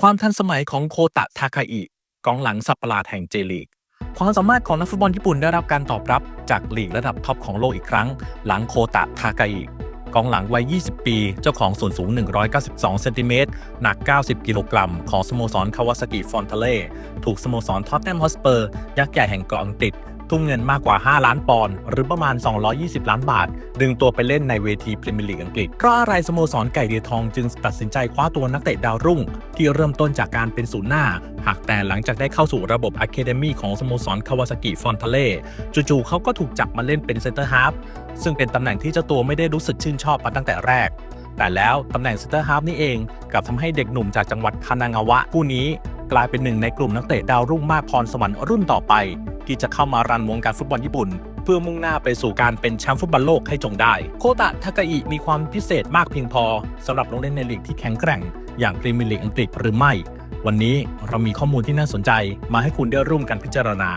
ความทันสมัยของโคตะทาคาอิกองหลังสับประหลาดแห่งเจลีก ความสามารถของนักฟุตบอลญี่ปุ่นได้รับการตอบรับจากลีกระดับท็อปของโลกอีกครั้ง หลังโคตะทาคาอิกองหลังวัย 20 ปี เจ้าของส่วนสูง 192 เซนติเมตร หนัก 90 กิโลกรัม ของสโมสรคาวาซากิฟอนเทเล่ ถูกสโมสรท็อตแนมฮอสเปอร์ ยักษ์ใหญ่แห่งเกาะอังกฤษ ทุ่มเงินมากกว่า 5 ล้านปอนด์หรือประมาณ 220 ล้านบาท ดึงตัวไปเล่นในเวทีพรีเมียร์ลีกอังกฤษ เพราะอะไรสโมสรไก่เดียทองจึงตัดสินใจคว้าตัวนักเตะดาวรุ่ง ที่เริ่มต้นจากการเป็นศูนย์หน้า หากแต่หลังจากได้เข้าสู่ระบบอะคาเดมีของสโมสรคาวาซากิฟอนเทเล่จู่ๆเขาก็ถูกจับมาเล่นเป็นเซนเตอร์ฮาฟซึ่งเป็นตำแหน่งที่เจ้าตัวไม่ได้รู้สึกชื่นชอบมาตั้งแต่แรกแต่แล้วตำแหน่งเซนเตอร์ฮาฟนี่เองกับทำให้เด็กหนุ่มจากจังหวัดคานางาวะผู้นี้ กลายเป็นหนึ่งในกลุ่มนักเตะดาวรุ่งมากพรสวรรค์รุ่นต่อไป ที่จะเข้ามารันวงการฟุตบอลญี่ปุ่น เพื่อมุ่งหน้าไปสู่การเป็นแชมป์ฟุตบอลโลกให้จงได้ โคตะทากาอิมีความพิเศษมากเพียงพอสำหรับลงเล่นในลีกที่แข็งแกร่ง อย่างพรีเมียร์ลีกอังกฤษหรือไม่ วันนี้เรามีข้อมูลที่น่าสนใจมาให้คุณได้ร่วมกันพิจารณา